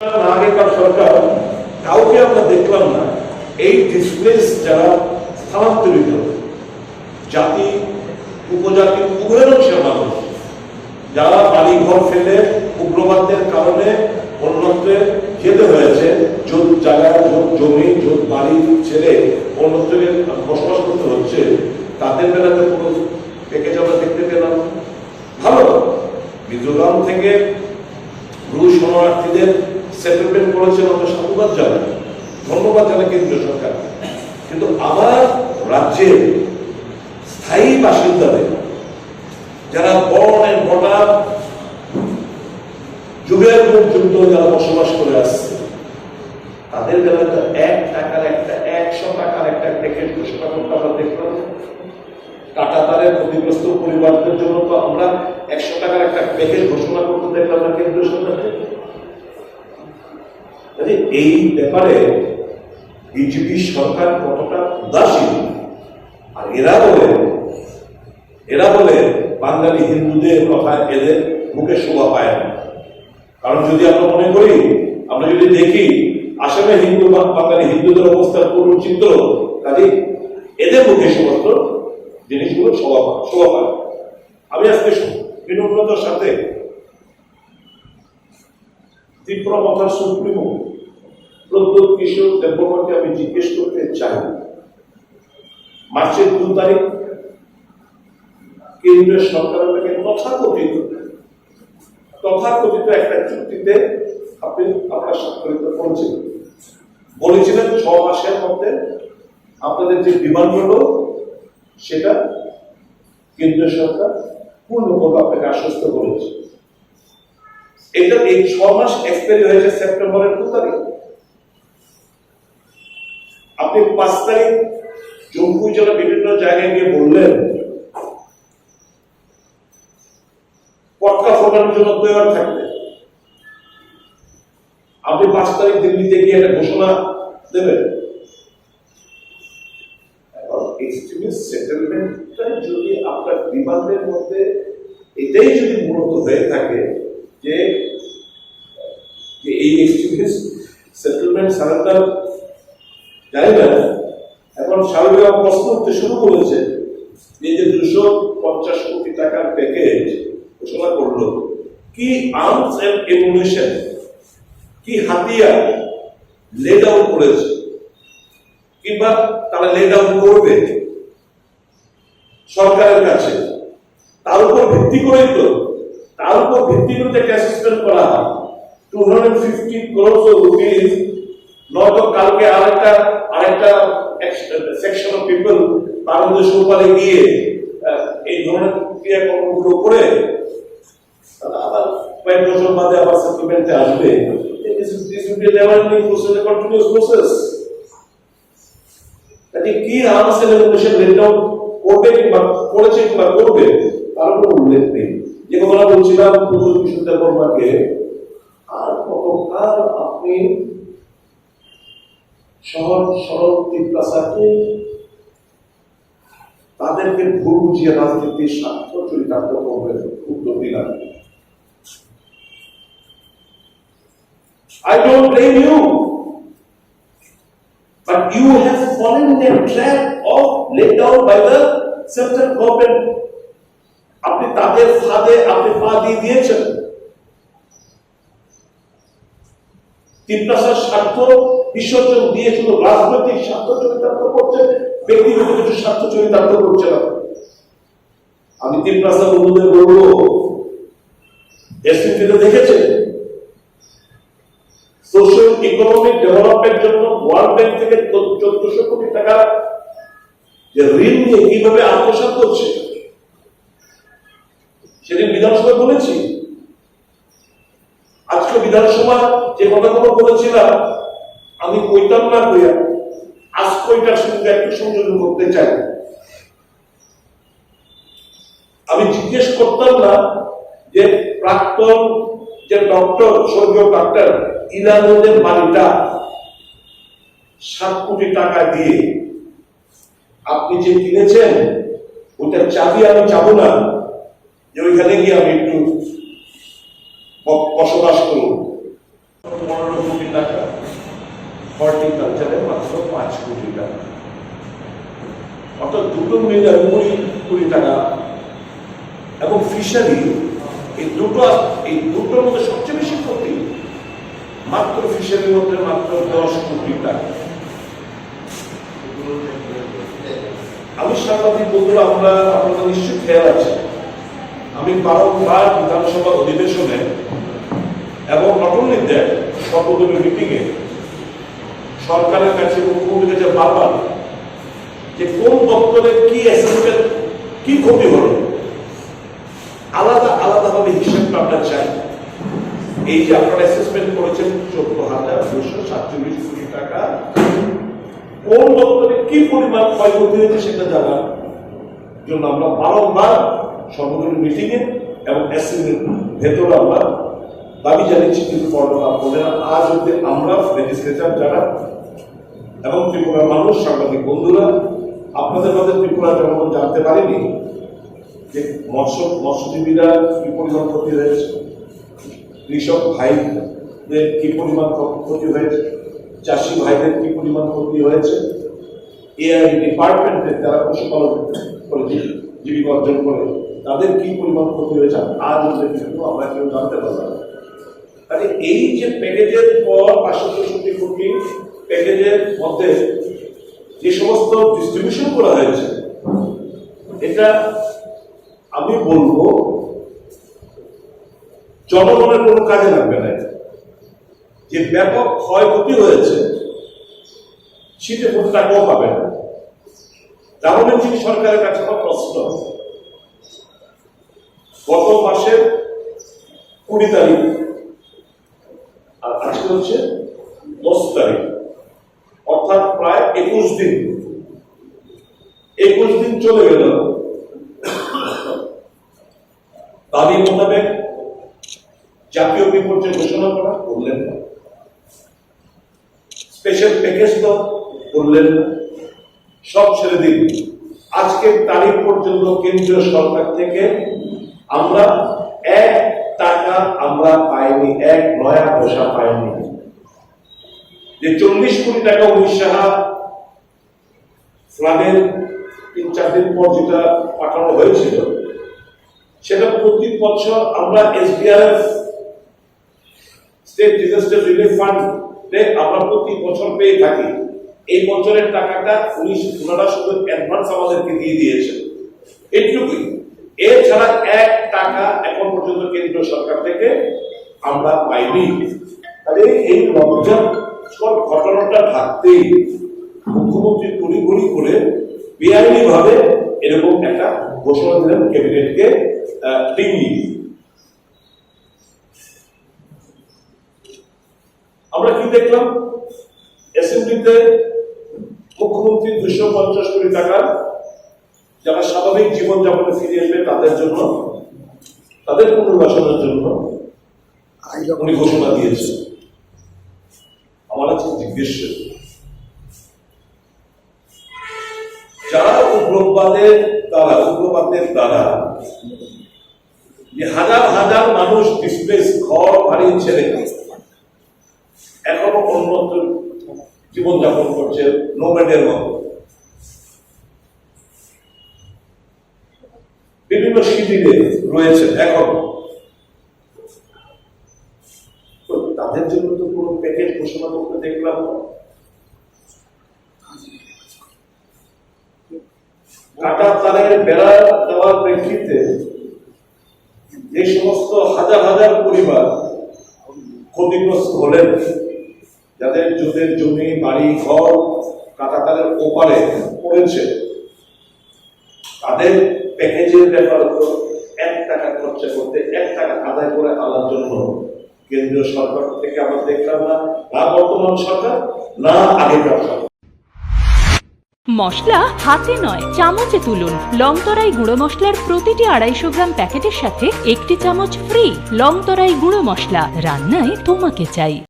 আগেকার সরকার, কাউকে আমরা দেখলাম না। এই ডিসপ্লেস যারা স্থানান্তরিত, জাতি, উপজাতি অংশের মানুষ, যারা বাড়ি ঘর ফেলে উগ্রবাদের কারণে অন্যত্রে যেতে হয়েছে জমি বাড়ি ছেড়ে অন্যত্রে বসবাস করতে হচ্ছে, তাদের বেলাতে কোনো প্যাকেজ আমরা দেখতে পেলাম ভালো, মিজোরাম থেকে রুশ শরণার্থীদের সেটেলমেন্ট করেছেন আমরা সাধুবাদ জানাই ধন্যবাদ জানাই কেন্দ্রীয় সরকার কিন্তু আমার রাজ্যের স্থায়ী বাসিন্দাদের, যারা বর্ণ এন্ড যুগের পর্যন্ত যারা বসবাস করে আসছে, তাদের বেলায় তো এক টাকার একটা, একশো টাকার একটা প্যাকেট ঘোষণা করতে আমরা দেখলাম কাটাতারের ক্ষতিগ্রস্ত পরিবারদের জন্য তো আমরা একশো টাকার একটা প্যাকেজ ঘোষণা করতে দেখলাম না কেন্দ্রীয় সরকারকে। কাজে এই ব্যাপারে বিজেপি সরকার কতটা উদাসীন। আর এরা বলে এরা বলে বাঙালি হিন্দুদের কথা এদের মুখে শোভা পায় না। কারণ যদি আমরা মনে করি, আমরা যদি দেখি, আসামে হিন্দু বাঙালি হিন্দুদের অবস্থার করুন চিত্র কাজে এদের মুখে সমস্ত জিনিসগুলো শোভা শোভা পায়। আমি আজকে বিনম্রতার সাথে ত্রিপুরা মথার সুপ্রিমো প্রদ্যোৎ কিশোর দেববর্মাকে আমি জিজ্ঞেস করতে চাই। মার্চের দু তারিখ কেন্দ্রীয় সরকার আপনাকে তথাকথিত তথাকথিত একটা চুক্তিতে আপনি আপনার স্বাক্ষরিত করেছেন। বলেছিলেন ছ মাসের মধ্যে আপনাদের যে বিমান সেটা কেন্দ্রীয় সরকার পূর্ণভাবে আপনাকে আশ্বস্ত করেছে। এটা এই ছ মাস এক্সপায়ারি হয়েছে সেপ্টেম্বরের দু তারিখ। আপনি পাঁচ তারিখ জম্মু জেলা বিভিন্ন জায়গায় গিয়ে বললেন পটকা ফোটানোর জন্য তৈরি থাকবে। আপনি পাঁচ তারিখ দিল্লিতে গিয়ে একটা ঘোষণা দেবেন। এক্সট্রিমিস্ট সেটেলমেন্টটা যদি আপনার বিমানের মধ্যে, এটাই যদি মূলত হয়ে থাকে যে এই এক্সট্রিমিস্ট সেটেলমেন্ট সারেন্ডার জানি না। এখন স্বাভাবিক প্রশ্ন উঠতে শুরু করেছে এই যে দুশো পঞ্চাশ কোটি টাকার প্যাকেজ ঘোষণা করল কি আর্মস এন্ড এমুনেশন কি হাতিয়ার লে ডাউন করেছে? কিংবা তারা লে ডাউন করবে সরকারের কাছে? তার উপর ভিত্তি করেই তো, তার উপর ভিত্তি করে একটা অ্যাসেসমেন্ট করা হয়। টু হান্ড্রেড ফিফটি ক্রোস নয়তো কালকে আরেকটা আরেকটা সেকশন অফ পিপল মধ্যে সোপালে গিয়ে এই ধরনের ক্রিয়াকর্মগুলো করে আবার কয়েক বছর বাদে আবার সেটেলমেন্টে আসবে। করবে নেই। যে বলছিলাম আর আপনি সহজ সরল তিপ্রাসাকে তাদেরকে ভুল বুঝিয়ে রাজনীতির স্বার্থ চরিতার্থ করবেন উত্তর দিলাম I don't blame you. But you have fallen in the trap of laid down by the central government. আপনি তাদের ফাঁদে আপনি পা দিয়ে দিয়েছেন স্বার্থ রাজনৈতিক স্বার্থ কিছু স্বার্থ করছেন না। আমি বন্ধুদের বলব সোশ্যাল ইকোনমিক ডেভেলপমেন্ট জন্য ওয়ার্ল্ড ব্যাংক থেকে চোদ্দশো কোটি টাকা যে ঋণ নিয়ে কীভাবে আত্মসাৎ করছে, সেদিন বিধানসভায় বলেছি বিধানসভা যে কথাগুলো বলেছিলাম, আমি কইতাম না কইয়া, আজ কইটার সঙ্গে একটু সংযোজন করতে চাই। আমি জিজ্ঞেস করতাম না যে প্রাক্তন যে ডক্টর, স্বর্গীয় ডক্টর ইনানুদের বাড়িটা সাত কোটি টাকা দিয়ে আপনি যে কিনেছেন, ওটার চাবি আমি চাবো না, যে ওইখানে গিয়ে আমি একটু বসবাস করুন। এগ্রিকালচারে মাত্র পাঁচ কোটি টাকা। অর্থাৎ দুটো কুড়ি কোটি টাকা। এবং ফিশারি এই দুটো এই দুটোর মধ্যে সবচেয়ে বেশি ক্ষতি মাত্র ফিশারির মধ্যে মাত্র দশ কোটি টাকা। আমি সাংবাদিক বন্ধুরা আমরা আপনাদের নিশ্চয়ই খেয়াল আছে। আমি বারংবার বিধানসভা অধিবেশনে এবং নটনলিতে সর্বদলীয় মিটিংয়ে সরকারের কাছে মুখ্যমন্ত্রীর কাছে বারবার যে কোন দপ্তরে কি অ্যাসেসমেন্ট কি ক্ষতি হলো, আলাদা আলাদাভাবে হিসেবটা আমরা চাই। এই যে আপনারা অ্যাসেসমেন্ট করেছেন চোদ্দ হাজার দুশো সাতচল্লিশ কোটি টাকা, কোন দপ্তরে কি পরিমাণ ক্ষয়ক্ষতি হয়েছে সেটা জানার জন্য আমরা বারংবার সর্বদলীয় মিটিংয়ে এবং অ্যাসেম্বলির ভেতরে আমরা দাবি জানিয়েছি কিন্তু কর্মতা বলে না। আজ অব্দি আমরা লেজিসলেচার যারা এবং ত্রিপুরার মানুষ, সাংবাদিক বন্ধুরা, আপনাদের মধ্যে ত্রিপুরা জনগণ জানতে পারেনি যে মৎস্য, মৎস্যজীবীরা কি পরিমাণ ক্ষতি হয়েছে, কৃষক ভাইদের কি পরিমাণ ক্ষতি হয়েছে, চাষি ভাইদের কি পরিমাণ ক্ষতি হয়েছে এআই ডিপার্টমেন্টে যারা পশুপালন করে জীবিকা অর্জন করে, তাদের কি পরিমাণ ক্ষতি হয়েছে, আজ কিন্তু আমরা কেউ জানতে পারলাম তাহলে এই যে প্যাকেজের পর পাঁচশো চৌষট্টি কোটি প্যাকেজের মধ্যে যে সমস্ত ডিস্ট্রিবিউশন করা হয়েছে, এটা আমি বলব জনগণের কোনো কাজে লাগবে না। যে ব্যাপক ক্ষয়ক্ষতি হয়েছে শীতে কোনো টাকাও পাবে না। তাহলে যিনি সরকারের কাছে আমার প্রশ্ন। গত মাসের কুড়ি তারিখ আর আজকে হচ্ছে দশ তারিখ, অর্থাৎ প্রায় একুশ দিন। একুশ দিন চলে গেল। দাবি মোতাবেক জাতীয় বিপর্যয় ঘোষণা করা করলেন না। স্পেশাল প্যাকেজ তো করলেন না। সব ছেড়ে দিন। আজকের তারিখ পর্যন্ত কেন্দ্রীয় সরকার থেকে আমরা এক টাকা আমরা পাইনি এক, নয়া পয়সা পাইনি। যে চল্লিশ কোটি টাকা উড়িষ্যা ফ্লাডের তিন, চার দিন পর যেটা পাঠানো হয়েছিল, সেটা প্রতি বছর আমরা SBRF state disaster relief fund আমরা প্রতি বছর পেয়ে থাকি। এই বছরের টাকাটা উনি ওনারা শুধু অ্যাডভান্স আমাদেরকে দিয়ে দিয়েছেন এইটুকুই এছাড়া এক টাকা এখন পর্যন্ত কেন্দ্রীয় সরকার থেকে আমরা পাইনি। তাহলে এই লজ্জাকর ঘটনাটা থাকতেই মুখ্যমন্ত্রী তড়িঘড়ি করে বেআইনি ভাবে এরকম একটা ঘোষণা দিলেন ক্যাবিনেটকে আমরা কি দেখলাম? অ্যাসেম্বলিতে মুখ্যমন্ত্রী দুশো পঞ্চাশ কোটি টাকা যারা স্বাভাবিক জীবনযাপনে ফিরে আসবে তাদের জন্য, তাদের পুনর্বাসনের জন্য উনি ঘোষণা দিয়েছেন। আমার আছে জিজ্ঞেস যারা উগ্রবাদের দ্বারা উগ্রবাদের দ্বারা হাজার হাজার মানুষ ডিসপ্লেস ঘর ছেড়ে এখনও অন্যত্র জীবনযাপন করছে নোম্যাডের মতো। বিভিন্ন শিবিরে রয়েছে এখন তো তাদের জন্য তো কোনো প্যাকেজ ঘোষণা করতে দেখলাম। কাটা তারের বেড়া দেওয়ার প্রেক্ষিতে যে সমস্ত হাজার হাজার পরিবার ক্ষতিগ্রস্ত হলেন। যাদের যাদের জমি, বাড়ি, ঘর কাটাতারের ওপারে পড়েছে, তাদের প্যাকেজের ব্যাপার এক টাকা খরচা করতে, এক টাকা আদায় করে আনার জন্য কেন্দ্রীয় সরকার থেকে আমরা দেখলাম না না বর্তমান সরকার, না আগেকার সরকার। মশলা হাতে নয়, চামচে তুলুন। লং লংতরাই গুঁড়ো মশলার প্রতিটি আড়াইশো গ্রাম প্যাকেটের সাথে একটি চামচ ফ্রি লং লংতরাই গুঁড়ো মশলা। রান্নায় তোমাকে চাই।